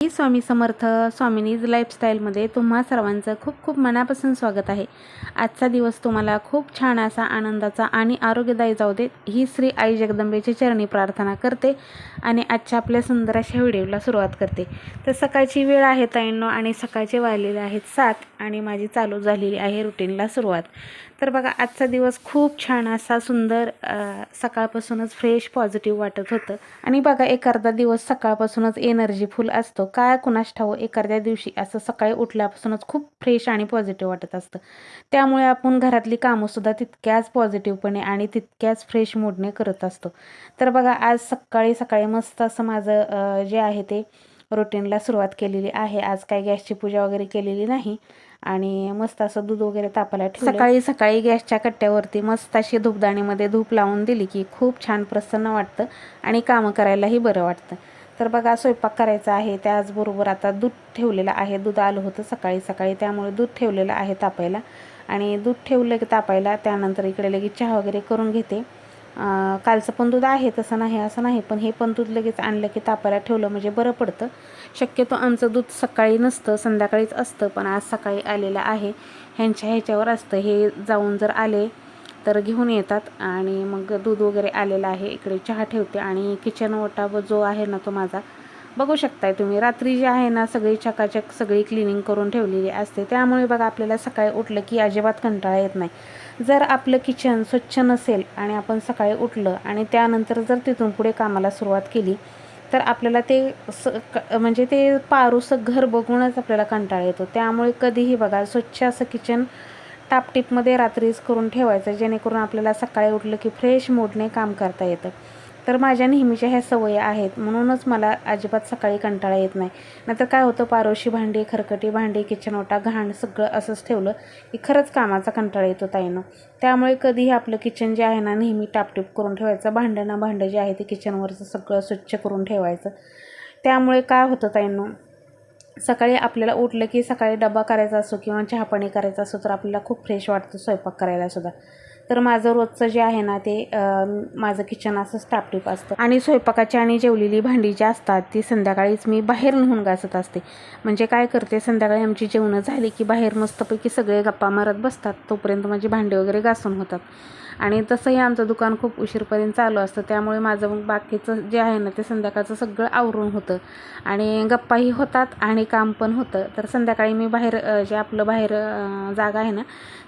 मी स्वामी समर्थ स्वामिनीज लाईफस्टाईलमध्ये तुम्हा सर्वांचं खूप खूप मनापासून स्वागत आहे. आजचा दिवस तुम्हाला खूप छान असा आनंदाचा आणि आरोग्यदायी जाऊ देत ही श्री आई जगदंबेची चरणी प्रार्थना करते आणि आजच्या आपल्या सुंदर अशा व्हिडिओला सुरुवात करते. तर सकाळची वेळ आहे ताईंनो आणि सकाळचे वाजलेले आहेत सात आणि माझी चालू झालेली आहे रुटीनला सुरुवात. तर बघा आजचा दिवस खूप छान असा सुंदर सकाळपासूनच फ्रेश पॉझिटिव्ह वाटत होतं. आणि बघा एक अर्धा दिवस सकाळपासूनच एनर्जीफुल असतो. काय कुणास ठाऊ एखाद्या दिवशी असं सकाळी उठल्यापासूनच खूप फ्रेश आणि पॉझिटिव्ह वाटत असतं. त्यामुळे आपण घरातली कामंसुद्धा तितक्याच पॉझिटिव्हपणे आणि तितक्याच फ्रेश मूडने करत असतो. तर बघा आज सकाळी सकाळी मस्त असं माझं जे आहे ते रुटीनला सुरुवात केलेली आहे. आज काय गॅसची पूजा वगैरे केलेली नाही. आणि मस्त असं दूध वगैरे तापायला सकाळी सकाळी गॅसच्या कट्ट्यावरती मस्त अशी धूपदाणीमध्ये धूप लावून दिली की खूप छान प्रसन्न वाटतं आणि कामं करायलाही बरं वाटतं. तर बघा स्वयंपाक करायचा आहे त्याचबरोबर आता दूध ठेवलेलं आहे. दूध आलं होतं सकाळी सकाळी त्यामुळे दूध ठेवलेलं आहे तापायला. आणि दूध ठेवलं की तापायला त्यानंतर इकडे लगेच चहा वगैरे करून घेते. कालचं पण दूध आहे तसं नाही असं नाही पण हे पण दूध लगेच आणलं की तापायला ठेवलं म्हणजे बरं पडतं. शक्यतो आमचं दूध सकाळी नसतं संध्याकाळीच असतं पण आज सकाळी आलेलं आहे. ह्यांच्या ह्याच्यावर असतं. हे जाऊन जर आले तर घेऊन येतात आणि मग दूध वगैरे आलेलं आहे. इकडे चहा ठेवते आणि किचन ओटा जो आहे ना तो माझा बघू शकताय तुम्ही. रात्री जे आहे ना सगळी चकाचक सगळी क्लिनिंग करून ठेवलेली असते. त्यामुळे बघा आपल्याला सकाळी उठलं की अजिबात कंटाळा येत नाही. जर आपलं किचन स्वच्छ नसेल आणि आपण सकाळी उठलं आणि त्यानंतर जर तिथून पुढे कामाला सुरुवात केली तर आपल्याला ते स क- म्हणजे ते पारूसं घर बघूनच आपल्याला कंटाळा येतो. त्यामुळे कधीही बघा स्वच्छ असं किचन टापटीपमध्ये रात्रीच करून ठेवायचं जेणेकरून आपल्याला सकाळी उठलं की फ्रेश मूडने काम करता येतं. तर माझ्या नेहमीच्या ह्या सवयी आहेत. म्हणूनच मला अजिबात सकाळी कंटाळा येत नाही. नाहीतर काय होतं पारोशी भांडी खरकटी भांडी किचन ओटा घाण सगळं असंच ठेवलं की खरंच कामाचा कंटाळा येतो ताईनं. त्यामुळे कधीही आपलं किचन जे आहे ना नेहमी टापटीप करून ठेवायचं. भांडं ना भांडं जे आहे ते किचनवरचं सगळं स्वच्छ करून ठेवायचं. त्यामुळे काय होतं ताईनं सकाळी आपल्याला उठलं की सकाळी डबा करायचा असो किंवा चहापाणी करायचा असो तर आपल्याला खूप फ्रेश वाटतं स्वयंपाक करायला सुद्धा. तर माझं रोजचं जे आहे ना ते माझं किचन असंच टापटीप असतं. आणि स्वयंपाकाची आणि जेवलेली भांडी जी असतात ती संध्याकाळीच मी बाहेर नेऊन घासत असते. म्हणजे काय करते संध्याकाळी आमची जेवणं झाली की बाहेर मस्तपैकी सगळे गप्पा मारत बसतात. तोपर्यंत माझी भांडी वगैरे घासून होतात. आणि तसंही आमचं दुकान खूप उशीरपर्यंत चालू असतं. त्यामुळे माझं मग बाकीचं जे आहे ना ते संध्याकाळचं सगळं आवरून होतं. आणि गप्पाही होतात आणि काम पण होतं. तर संध्याकाळी मी बाहेर जे आपलं बाहेर जागा आहे ना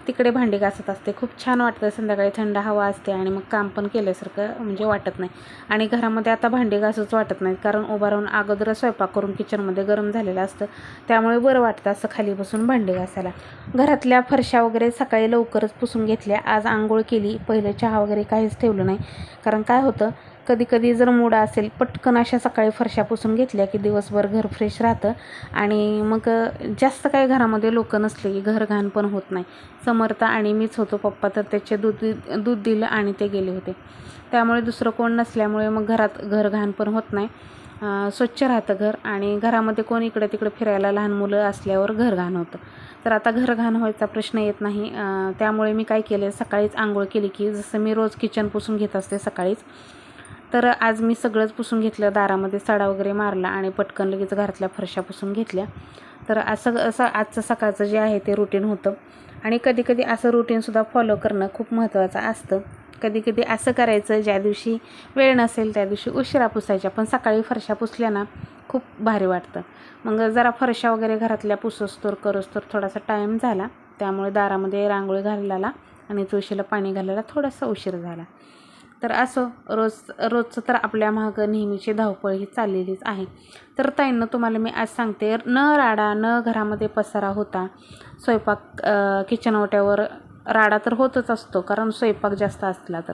तिकडे भांडी घासत असते. खूप छान वाटतं संध्याकाळी थंड हवा असते आणि मग काम पण केल्यासारखं म्हणजे वाटत नाही. आणि घरामध्ये आता भांडी घासूच वाटत नाही कारण उभा राहून अगोदरच स्वयंपाक करून किचनमध्ये गरम झालेलं असतं. त्यामुळे बरं वाटतं असं खाली बसून भांडी घासायला. घरातल्या फरशा वगैरे सकाळी लवकरच पुसून घेतल्या. आज आंघोळ केली. पहिलं चहा वगैरे काहीच ठेवलं नाही. कारण काय होतं? कधी कधी जर मूड असेल पटकन अशा सकाळी फरशा पुसून घेतल्या की दिवसभर घर फ्रेश राहतं. आणि मग जास्त काही घरामध्ये लोक नसले की घर घाण पण होत नाही. समर्थ आणि मीच होतो पप्पा तर त्याचे दूध दूध दिलं आणि ते गेले होते. त्यामुळे दुसरं कोण नसल्यामुळे मग घरात घर घाण पण होत नाही. स्वच्छ राहतं घर आणि घरामध्ये कोण इकडे तिकडे फिरायला लहान मुलं असल्यावर घर घाण होतं. तर आता घर घाण व्हायचा प्रश्न येत नाही. त्यामुळे मी काय केले? सकाळीच आंघोळ केली की जसं मी रोज किचन पुसून घेत असते सकाळीच. तर आज मी सगळंच पुसून घेतलं. दारामध्ये सडा वगैरे मारला आणि पटकन लगेच घरातल्या फरशा पुसून घेतल्या. तर असं असं आजचं सकाळचं जे आहे ते रुटीन होतं. आणि कधीकधी असं रुटीनसुद्धा फॉलो करणं खूप महत्त्वाचं असतं. कधी कधी असं करायचं ज्या दिवशी वेळ नसेल त्या दिवशी उशिरा पुसायच्या. पण सकाळी फरशा पुसल्या ना खूप भारी वाटतं. मग जरा फरशा वगैरे घरातल्या पुसोस्तोर करोस्तोर थोडासा टाईम झाला. त्यामुळे दारामध्ये रांगोळी घालायला आणि तुळशीला पाणी घालायला थोडासा उशीर झाला. तर असं रोज रोजचं तर आपल्या मागं नेहमीची धावपळ ही चाललेलीच आहे. तर ताईंना तुम्हाला मी आज सांगते न राडा न घरामध्ये पसारा होता. स्वयंपाक किचन ओट्यावर राडा तर होतच असतो कारण स्वयंपाक जास्त असला तर.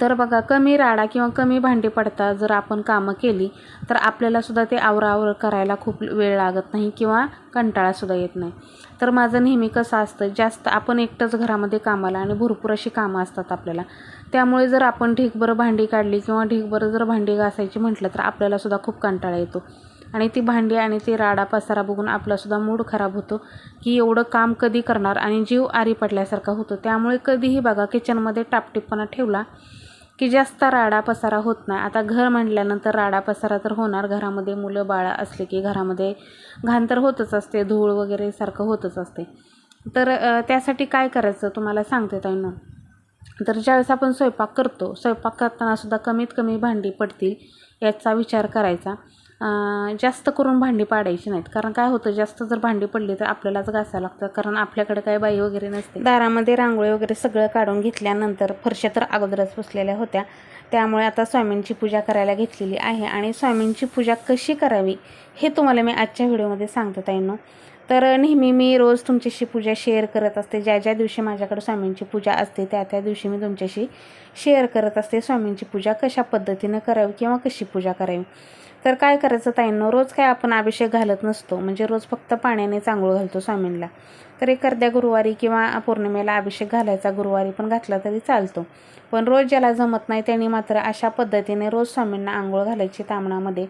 तर बघा कमी राडा किंवा कमी भांडी पडता जर आपण कामं केली तर आपल्याला सुद्धा ते आवरावर करायला खूप वेळ लागत नाही किंवा कंटाळासुद्धा येत नाही. तर माझं नेहमी कसं असतं जास्त आपण एकटंच घरामध्ये कामाला आणि भरपूर अशी कामं असतात आपल्याला. त्यामुळे जर आपण ढीगभर भांडी काढली किंवा ढीगभर जर भांडी घासायची म्हटलं तर आपल्यालासुद्धा खूप कंटाळा येतो. आणि ती भांडी आणि ती राडा पसारा बघून आपलासुद्धा मूड खराब होतो की एवढं काम कधी करणार आणि जीव आरी पडल्यासारखा होतो. त्यामुळे कधीही बघा किचनमध्ये टापटीपणा ठेवला की जास्त राडा पसारा होत नाही. आता घर म्हटल्यानंतर राडा पसारा तर होणार. घरामध्ये मुलं बाळं असले की घरामध्ये घाण तर होतच असते. धूळ वगैरे सारखं होतच असते. तर त्यासाठी काय करायचं? तुम्हाला सांगते ताईनं. तर ज्यावेळेस आपण स्वयंपाक करतो स्वयंपाक करतानासुद्धा कमीत कमी भांडी पडतील याचा विचार करायचा. जास्त करून भांडी पाडायची नाहीत. कारण काय होतं जास्त जर भांडी पडली तर आपल्यालाच घासावं लागतं. कारण आपल्याकडे काही बाई वगैरे नसते. दारामध्ये रांगोळी वगैरे सगळं काढून घेतल्यानंतर फरशा तर अगोदरच बसलेल्या होत्या. त्यामुळे आता स्वामींची पूजा करायला घेतलेली आहे. आणि स्वामींची पूजा कशी करावी हे तुम्हाला मी आजच्या व्हिडिओमध्ये सांगतो ताईंनो. तर नेहमी मी रोज तुमच्याशी पूजा शेअर करत असते. ज्या ज्या दिवशी माझ्याकडे स्वामींची पूजा असते त्या त्या दिवशी मी तुमच्याशी शेअर करत असते स्वामींची पूजा कशा पद्धतीनं करावी किंवा कशी पूजा करावी. तर काय करायचं ताईंनो रोज काय आपण अभिषेक घालत नसतो. म्हणजे रोज फक्त पाण्याने चांगलं घालतो स्वामींना तर एखाद्या गुरुवारी किंवा पौर्णिमेला अभिषेक घालायचा गुरुवारी पण घातला तरी चालतो. पण रोज ज्याला जमत नाही त्यांनी मात्र अशा पद्धतीने रोज स्वामींना आंघोळ घालायची तामणामध्ये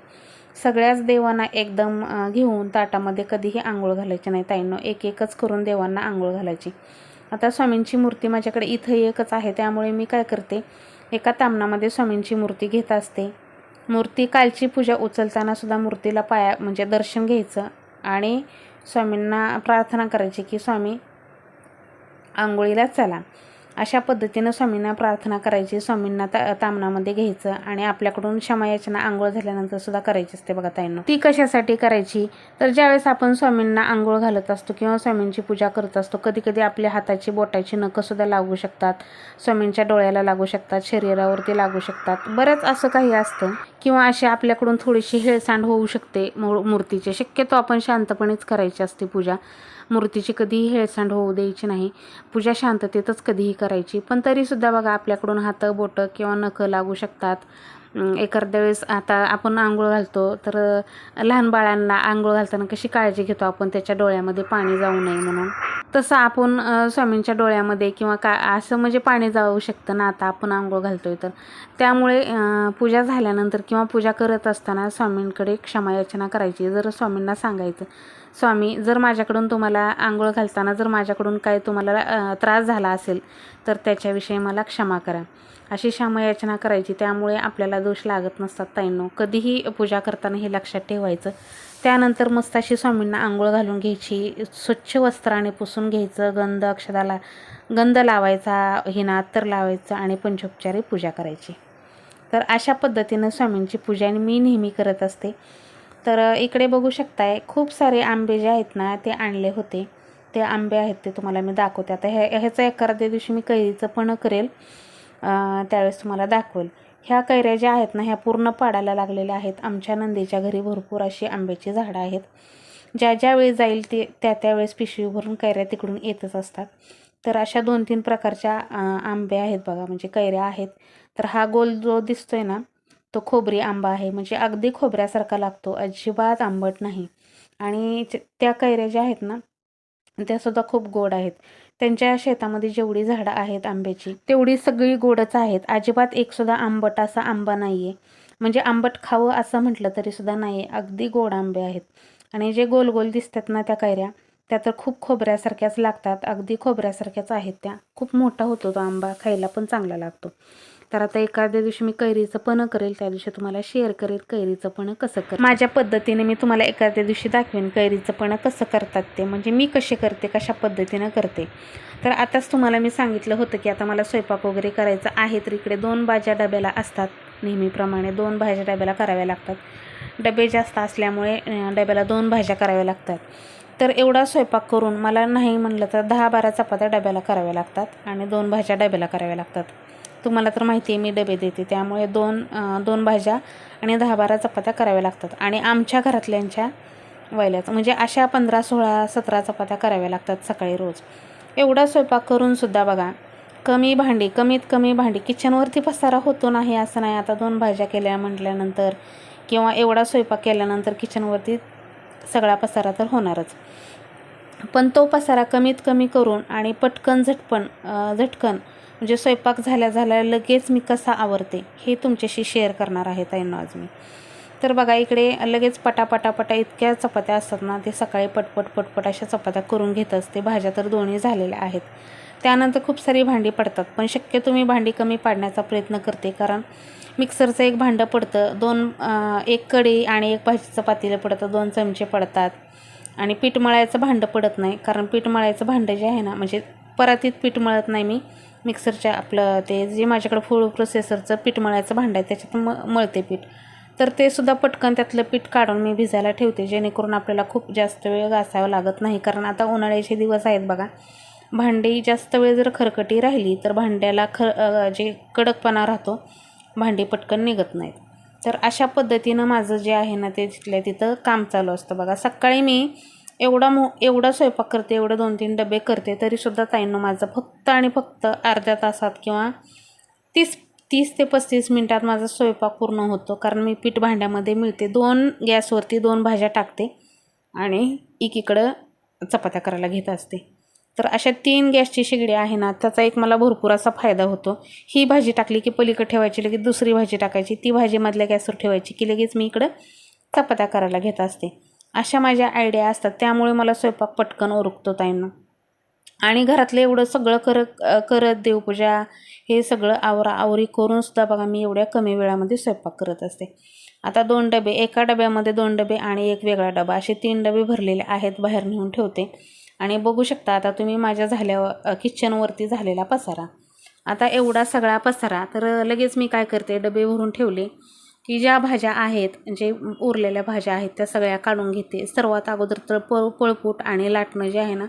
सगळ्याच देवांना एकदम घेऊन ताटामध्ये कधीही आंघोळ घालायची नाही ताईंनो. एक एकच करून देवांना आंघोळ घालायची. आता स्वामींची मूर्ती माझ्याकडे इथं एकच आहे त्यामुळे मी काय करते एका तामणामध्ये स्वामींची मूर्ती घेत असते. मूर्ती कालची पूजा उचलताना सुद्धा मूर्तीला पाया म्हणजे दर्शन घ्यायचं आणि स्वामींना प्रार्थना करायची की स्वामी आंघोळीला चला. अशा पद्धतीनं स्वामींना प्रार्थना करायची स्वामींना ता तामणामध्ये घ्यायचं आणि आपल्याकडून क्षमायाचना आंघोळ झाल्यानंतर सुद्धा करायची असते बघा ताईंना. ती कशासाठी करायची? तर ज्यावेळेस आपण स्वामींना आंघोळ घालत असतो किंवा स्वामींची पूजा करत असतो कधी कधी आपल्या हाताची बोटाची नखंसुद्धा लागू शकतात स्वामींच्या डोळ्याला लागू शकतात शरीरावरती लागू शकतात. बरंच असं काही असतं किंवा अशी आपल्याकडून थोडीशी हेळसांड होऊ शकते मूर्तीचे. शक्यतो आपण शांतपणेच करायची असते पूजा. मूर्तीची कधीही हेळसांड होऊ द्यायची नाही. पूजा शांततेतच कधीही करायची. पण तरीसुद्धा बघा आपल्याकडून हातं बोटं किंवा नखं लागू शकतात. एखाद्या वेळेस आता आपण आंघोळ घालतो तर लहान बाळांना आंघोळ घालताना कशी काळजी घेतो आपण त्याच्या डोळ्यामध्ये पाणी जाऊ नये म्हणून? तसं आपण स्वामींच्या डोळ्यामध्ये किंवा का असं म्हणजे पाणी जाऊ शकतं ना आता आपण आंघोळ घालतोय तर. त्यामुळे पूजा झाल्यानंतर किंवा पूजा करत असताना स्वामींकडे क्षमायाचना करायची. जर स्वामींना सांगायचं स्वामी जर माझ्याकडून तुम्हाला आंघोळ घालताना जर माझ्याकडून काय तुम्हाला त्रास झाला असेल तर त्याच्याविषयी मला क्षमा करा. अशी क्षमायाचना करायची त्यामुळे आपल्याला दोष लागत नसतात ताईंनो. कधीही पूजा करताना हे लक्षात ठेवायचं. त्यानंतर मस्त अशी स्वामींना आंघोळ घालून घ्यायची स्वच्छ वस्त्राने पुसून घ्यायचं गंध अक्षदाला गंध लावायचा हिना अत्तर लावायचं आणि पंचोपचारी पूजा करायची. तर अशा पद्धतीनं स्वामींची पूजा मी नेहमी करत असते. तर इकडे बघू शकताय खूप सारे आंबे जे आहेत ना ते आणले होते. ते आंबे आहेत ते तुम्हाला मी दाखवते. आता ह्या ह्याचा एखाद्या दिवशी मी कैरीचं पण करेल. त्यावेळेस तुम्हाला दाखवेल. ह्या कैऱ्या ज्या आहेत ना ह्या पूर्ण पाडायला लागलेल्या आहेत. आमच्या नंदीच्या घरी भरपूर अशी आंब्याची झाडं आहेत. ज्या ज्या वेळी जाईल ते त्या त्यावेळेस पिशवी भरून कैऱ्या तिकडून येतच असतात. तर अशा दोन तीन प्रकारच्या आंबे आहेत बघा म्हणजे कैऱ्या आहेत. तर हा गोल जो दिसतोय ना तो खोबरी आंबा आहे. म्हणजे अगदी खोबऱ्यासारखा लागतो अजिबात आंबट नाही. आणि त्या कैऱ्या ज्या आहेत ना त्यासुद्धा खूप गोड आहेत. त्यांच्या शेतामध्ये जेवढी झाडं आहेत आंब्याची तेवढी सगळी गोडच आहेत. अजिबात एकसुद्धा आंबट असा आंबा नाही आहे म्हणजे आंबट खावं असं म्हटलं तरीसुद्धा नाही आहे अगदी गोड आंबे आहेत. आणि जे गोल गोल दिसतात ना त्या कैऱ्या त्या तर खूप खोबऱ्यासारख्याच लागतात. अगदी खोबऱ्यासारख्याच आहेत त्या. खूप मोठा होतो तो आंबा खायला पण चांगला लागतो. तर आता एखाद्या दिवशी मी कैरीचं पण करेल त्या दिवशी तुम्हाला शेअर करेल कैरीचं पण कसं करेल माझ्या पद्धतीने मी तुम्हाला एखाद्या दिवशी दाखवेन कैरीचं पण कसं करतात ते म्हणजे मी कसे करते कशा पद्धतीनं करते. तर आताच तुम्हाला मी सांगितलं होतं की आता मला स्वयंपाक वगैरे करायचा आहे तर इकडे दोन भाज्या डब्याला असतात नेहमीप्रमाणे दोन भाज्या डब्याला कराव्या लागतात. डबे जास्त असल्यामुळे डब्याला दोन भाज्या कराव्या लागतात. तर एवढा स्वयंपाक करून मला नाही म्हणलं तर दहा बारा चपात्या डब्याला कराव्या लागतात आणि दोन भाज्या डब्याला कराव्या लागतात. तुम्हाला तर माहिती आहे मी डबे देते. त्यामुळे दोन दोन भाज्या आणि दहा बारा चपात्या कराव्या लागतात. आणि आमच्या घरातल्यांच्या वयल्याचं म्हणजे अशा पंधरा सोळा सतरा चपात्या कराव्या लागतात सकाळी रोज. एवढा स्वयंपाक करूनसुद्धा बघा कमी भांडी कमीत कमी भांडी किचनवरती पसारा होतो नाही असं नाही. आता दोन भाज्या केल्या म्हटल्यानंतर किंवा एवढा स्वयंपाक केल्यानंतर किचनवरती सगळा पसारा तर होणारच. पण तो पसारा कमीत कमी करून आणि पटकन झटपण झटकन म्हणजे स्वयंपाक झाल्या झाल्या लगेच मी कसा आवरते हे तुमच्याशी शेअर करणार आहे ताईंनो आज मी. तर बघा इकडे लगेच पटापटापटा इतक्या चपात्या असतात ना ते सकाळी पटपट पटपट अशा चपात्या करून घेत असते. भाज्या तर दोन्ही झालेल्या आहेत. त्यानंतर खूप सारी भांडी पडतात पण शक्य तुम्ही भांडी कमी पाडण्याचा प्रयत्न करते. कारण मिक्सरचं एक भांडं पडतं दोन एक कढी आणि एक भाजीचं पातेलं पडतं दोन चमचे पडतात. आणि पीठ मळायचं भांडं पडत नाही. कारण पीठ मळायचं भांडं जे आहे ना म्हणजे परातीत पीठ मळत नाही मी. मिक्सरच्या आपलं ते जे माझ्याकडं फूड प्रोसेसरचं पीठ मळायचं भांडं आहे त्याच्यात म मळते पीठ. तर ते सुद्धा पटकन त्यातलं पीठ काढून मी भिजायला ठेवते जेणेकरून आपल्याला खूप जास्त वेळ घासावं लागत नाही. कारण आता उन्हाळ्याचे दिवस आहेत बघा. भांडी जास्त वेळ जर खरकटी राहिली तर भांड्याला खर जे कडकपणा राहतो भांडी पटकन निघत नाहीत. तर अशा पद्धतीनं माझं जे आहे ना ते तिथल्या तिथं काम चालू असतं बघा. सकाळी मी एवढा मो एवढा स्वयंपाक करते एवढे दोन तीन डबे करते तरीसुद्धा ताईंनं माझं फक्त आणि फक्त अर्ध्या तासात किंवा तीस तीस ते पस्तीस मिनटात माझा स्वयंपाक पूर्ण होतो. कारण मी पीठ भांड्यामध्ये मिळते. दोन गॅसवरती दोन भाज्या टाकते आणि एकीकडं चपात्या करायला घेत असते. तर अशा तीन गॅसची शेगडी आहे ना त्याचा एक मला भरपूर असा फायदा होतो. ही भाजी टाकली की पलीकडे ठेवायची लगेच दुसरी भाजी टाकायची. ती भाजी मधल्या गॅसवर ठेवायची की लगेच मी इकडं चपात्या करायला घेत असते. अशा माझ्या आयडिया असतात. त्यामुळे मला स्वयंपाक पटकन उरकतो ताईंना. आणि घरातलं एवढं सगळं करत करत देवपूजा हे सगळं आवरा आवरी करून सुद्धा बघा मी एवढ्या कमी वेळामध्ये स्वयंपाक करत असते. आता दोन डबे एका डब्यामध्ये दोन डबे आणि एक वेगळा डबा असे तीन डबे भरलेले आहेत बाहेर नेऊन ठेवते. आणि बघू शकता आता तुम्ही माझ्या झाल्यावर किचनवरती झालेला पसारा. आता एवढा सगळा पसारा तर लगेच मी काय करते डबे भरून ठेवले. की ज्या भाज्या आहेत जे उरलेल्या भाज्या आहेत त्या सगळ्या काढून घेते. सर्वात अगोदर तर पळ पळपूट आणि लाटणं जे आहे ना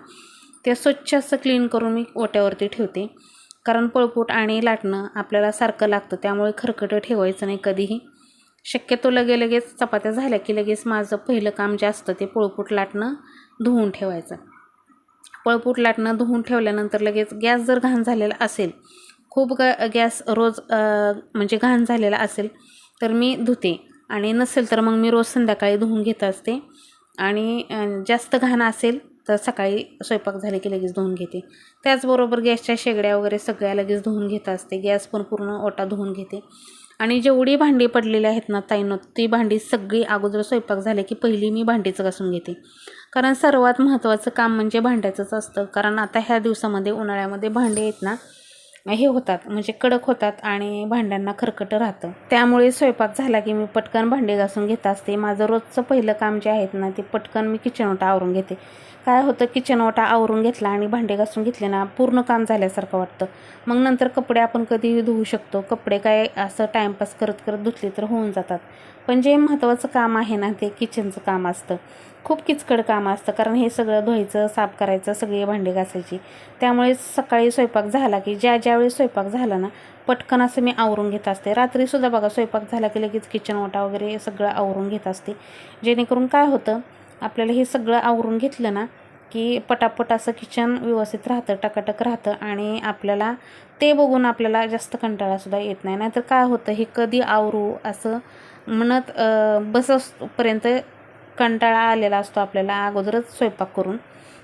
ते स्वच्छ असं क्लीन करून मी ओट्यावरती ठेवते. कारण पळपूट आणि लाटणं आपल्याला सारखं लागतं त्यामुळे खरकटं ठेवायचं नाही कधीही. शक्यतो लगे लगेच चपात्या झाल्या की लगेच माझं पहिलं काम जे असतं ते पळपूट लाटणं धुवून ठेवायचं. पळपूट लाटणं धुवून ठेवल्यानंतर लगेच गॅस जर घाण झालेला असेल खूप ग गॅस रोज म्हणजे घाण झालेला असेल तर मी धुते. आणि नसेल तर मग मी रोज संध्याकाळी धुवून घेत असते. आणि जास्त घाण असेल तर सकाळी स्वयंपाक झाले की लगेच धुवून घेते. त्याचबरोबर गॅसच्या शेगड्या वगैरे सगळ्या लगेच धुवून घेत असते. गॅस पण पूर्ण ओटा धुवून घेते. आणि जेवढी भांडी पडलेली आहेत ना ताईनं ती भांडी सगळी अगोदर स्वयंपाक झाले की पहिली मी भांडीचं घासून घेते. कारण सर्वात महत्त्वाचं काम म्हणजे भांड्याचंच असतं. कारण आता ह्या दिवसामध्ये उन्हाळ्यामध्ये भांडे आहेत ना हे होतात म्हणजे कडक होतात आणि भांड्यांना खरकट राहतं. त्यामुळे स्वयंपाक झाला की मी पटकन भांडे घासून घेत असते. माझं रोजचं पहिलं काम जे आहेत ना ते पटकन मी किचनवटा आवरून घेते. काय होतं किचनवटा आवरून घेतला आणि भांडे घासून घेतले ना पूर्ण काम झाल्यासारखं वाटतं. मग नंतर कपडे आपण कधीही धुवू शकतो. कपडे काय असं टाईमपास करत करत धुतले तर होऊन जातात. पण जे महत्त्वाचं काम आहे ना ते किचनचं काम असतं. खूप किचकड काम असतं कारण हे सगळं धुवायचं साफ करायचं सगळी भांडी घासायची. त्यामुळे सकाळी स्वयंपाक झाला की ज्या ज्यावेळी स्वयंपाक झाला ना पटकन असं मी आवरून घेत असते. रात्रीसुद्धा बघा स्वयंपाक झाला की लगेच किचन ओटा वगैरे सगळं आवरून घेत असते. जेणेकरून काय होतं आपल्याला हे सगळं आवरून घेतलं ना की पटापट असं किचन व्यवस्थित राहतं टकाटक राहतं आणि आपल्याला ते बघून आपल्याला जास्त कंटाळासुद्धा येत नाही. नाहीतर काय होतं हे कधी आवरू असं म्हणत अं, बसपर्यंत कंटाळा आलेला असतो आपल्याला अगोदरच स्वयंपाक करून.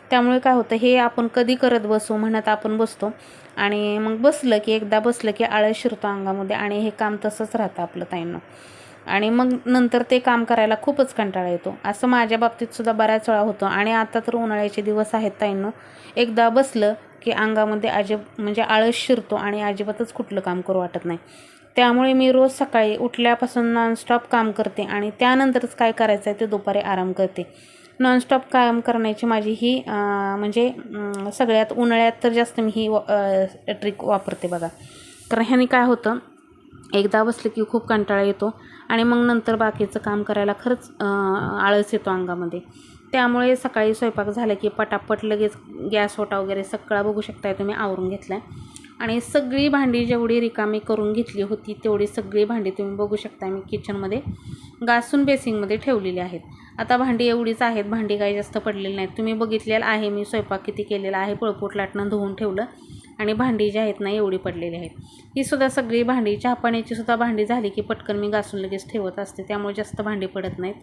त्यामुळे काय होतं हे आपण कधी करत बसू म्हणत आपण बसतो. आणि मग बसलं की एकदा बसलं की आळस शिरतो अंगामध्ये आणि हे काम तसंच राहतं आपलं ताईंनं. आणि मग नंतर ते काम करायला खूपच कंटाळा येतो. असं माझ्या बाबतीत सुद्धा बऱ्याच वेळा होतं. आणि आता तर उन्हाळ्याचे दिवस आहेत ताईंनो. एकदा बसलं की अंगामध्ये अजिब म्हणजे आळस शिरतो आणि अजिबातच कुठलं काम करू वाटत नाही. त्यामुळे मी रोज सकाळी उठल्यापासून नॉनस्टॉप काम करते आणि त्यानंतरच काय करायचं आहे ते दुपारी आराम करते. नॉनस्टॉप काम करण्याची माझी ही म्हणजे सगळ्यात उन्हाळ्यात तर जास्त मी ही ट्रिक वापरते बघा. कारण ह्याने काय होतं एकदा बसलं की खूप कंटाळा येतो आणि मग नंतर बाकीचं काम करायला खरंच आळस येतो अंगामध्ये. त्यामुळे सकाळी स्वयंपाक झाला की पटापट लगेच गॅस ओटा वगैरे सगळा बघू शकताय तुम्ही आवरून घेतला आहे आणि सगळी भांडी जेवढी रिकामी करून घेतली होती तेवढी सगळी भांडी तुम्ही बघू शकता मी किचनमध्ये घासून बेसिंगमध्ये ठेवलेली आहेत. आता भांडी एवढीच आहेत. भांडी काही जास्त पडलेली नाहीत. तुम्ही बघितलेलं आहे मी स्वयंपाक किती केलेला आहे पळपूट लाटणं धुवून ठेवलं आणि भांडी जी आहेत ना एवढी पडलेली आहेत. ही सुद्धा सगळी भांडी चहा पाण्याची सुद्धा भांडी झाली की पटकन मी घासून लगेच ठेवत असते. त्यामुळे जास्त भांडी पडत नाहीत.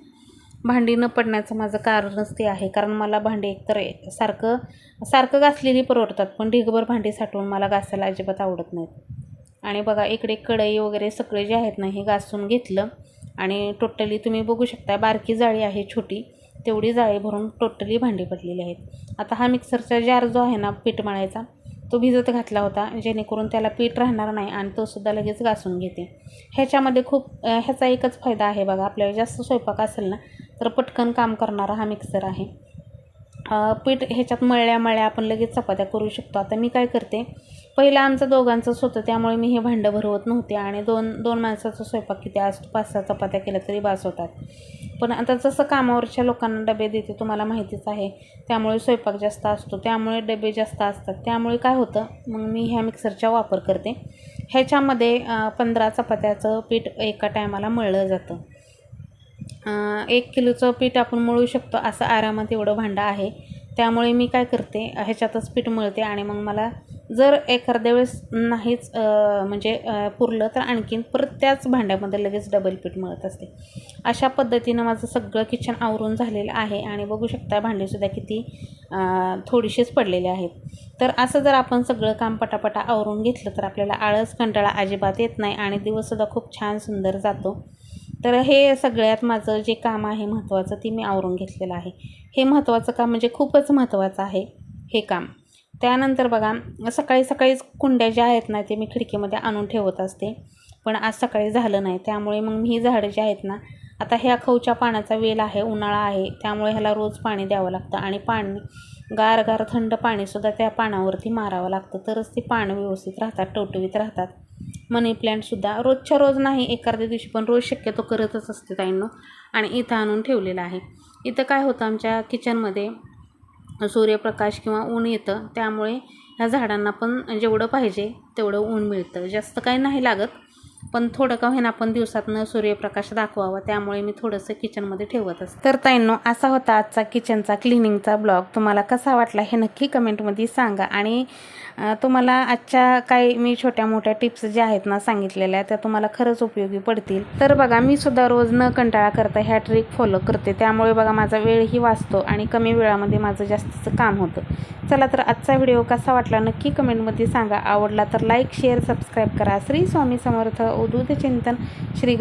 भांडी न पडण्याचं माझं कारणच ते आहे. कारण मला भांडी एकतर सारखं सारखं घासलेली परवडतात पण ढिगभर भांडी साठवून मला घासायला अजिबात आवडत नाहीत. आणि बघा इकडे कढई वगैरे सगळे जे आहेत ना हे घासून घेतलं आणि टोटली तुम्ही बघू शकता बारकी जाळी आहे छोटी तेवढी जाळी भरून टोटली भांडी पडलेली आहेत. आता हा मिक्सरचा जार जो आहे ना पीठ मळायचा तो भिजत घातला होता जेणेकरून त्याला पीठ राहणार नाही आणि तो सुद्धा लगेच घासून घेते. ह्याच्यामध्ये खूप ह्याचा एकच फायदा आहे बघा आपल्याला जास्त स्वयंपाक असेल ना तर पटकन काम करणारा हा मिक्सर आहे. पीठ ह्याच्यात मळल्या मळल्या आपण लगेच चपात्या करू शकतो. आता मी काय करते पहिलं आमचं दोघांचंच होतं त्यामुळे मी हे भांडं भरवत नव्हते आणि दोन दोन माणसाचा स्वयंपाक किती आज पाच सहा चपात्या केल्या तरी बास होतात. पण आता जसं कामावरच्या लोकांना डबे देते तुम्हाला माहितीच आहे त्यामुळे स्वयंपाक जास्त असतो त्यामुळे डबे जास्त असतात. त्यामुळे काय होतं मग मी ह्या मिक्सरचा वापर करते. ह्याच्यामध्ये पंधरा चपात्याचं पीठ एका टायमाला मळलं जातं. एक किलोचं पीठ आपण मळू शकतो असं आरामात एवढं भांडं आहे. त्यामुळे मी काय करते ह्याच्यातच पीठ मळते आणि मग मला जर एखाद्या वेळेस नाहीच म्हणजे पुरलं तर आणखीन परत त्याच भांड्यामध्ये लगेच डबल पीठ मळत असते. अशा पद्धतीनं माझं सगळं किचन आवरून झालेलं आहे आणि बघू शकता भांडीसुद्धा किती थोडीशीच पडलेले आहेत. तर असं जर आपण सगळं काम पटापटा आवरून घेतलं तर आपल्याला आळस कंटाळा अजिबात येत नाही आणि दिवससुद्धा खूप छान सुंदर जातो. तर हे सगळ्यात माझं जे काम आहे महत्त्वाचं ते मी आवरून घेतलेलं आहे. हे महत्त्वाचं काम म्हणजे खूपच महत्त्वाचं आहे हे काम. त्यानंतर बघा सकाळी सकाळीच कुंड्या ज्या आहेत ना ते मी खिडकीमध्ये आणून ठेवत असते. पण आज सकाळी झालं नाही त्यामुळे मग मी ही झाडं जी आहेत ना आता ह्या खवच्या पाण्याचा वेल आहे उन्हाळा आहे त्यामुळे ह्याला रोज पाणी द्यावं लागतं आणि पाणी गार गार थंड पाणीसुद्धा त्या पानावरती मारावं लागतं. तरच ते पानं व्यवस्थित राहतात टवटवीत राहतात. मनी प्लॅन्टसुद्धा रोजच्या रोज नाही एखाद्या दिवशी पण रोज शक्यतो करतच असते ताईंनो. आणि इथं आणून ठेवलेलं आहे. इथं काय होतं आमच्या किचनमध्ये सूर्यप्रकाश किंवा ऊन येतं. त्यामुळे ह्या झाडांना पण जेवढं पाहिजे तेवढं ऊन मिळतं. जास्त काही नाही लागत. पण थोडं का होईना आपण दिवसातनं सूर्यप्रकाश दाखवावा त्यामुळे मी थोडंसं किचनमध्ये ठेवत असते. तर ताईंनो असा होता आजचा किचनचा क्लिनिंगचा ब्लॉग. तुम्हाला कसा वाटला हे नक्की कमेंटमध्ये सांगा. आणि तुम्हाला आजच्या काही मी छोट्या मोठ्या टिप्स ज्या आहेत ना सांगितलेल्या त्या तुम्हाला खरंच उपयोगी पडतील. तर बघा मी सुद्धा रोज न कंटाळा करता ह्या ट्रिक फॉलो करते. त्यामुळे बघा माझा वेळही वाचतो आणि कमी वेळामध्ये माझं जास्तीचं काम होतं. चला तर आजचा व्हिडिओ कसा वाटला नक्की कमेंटमध्ये सांगा. आवडला तर लाईक शेअर सबस्क्राईब करा. श्री स्वामी समर्थ. अवधूत चिंतन श्री गुरु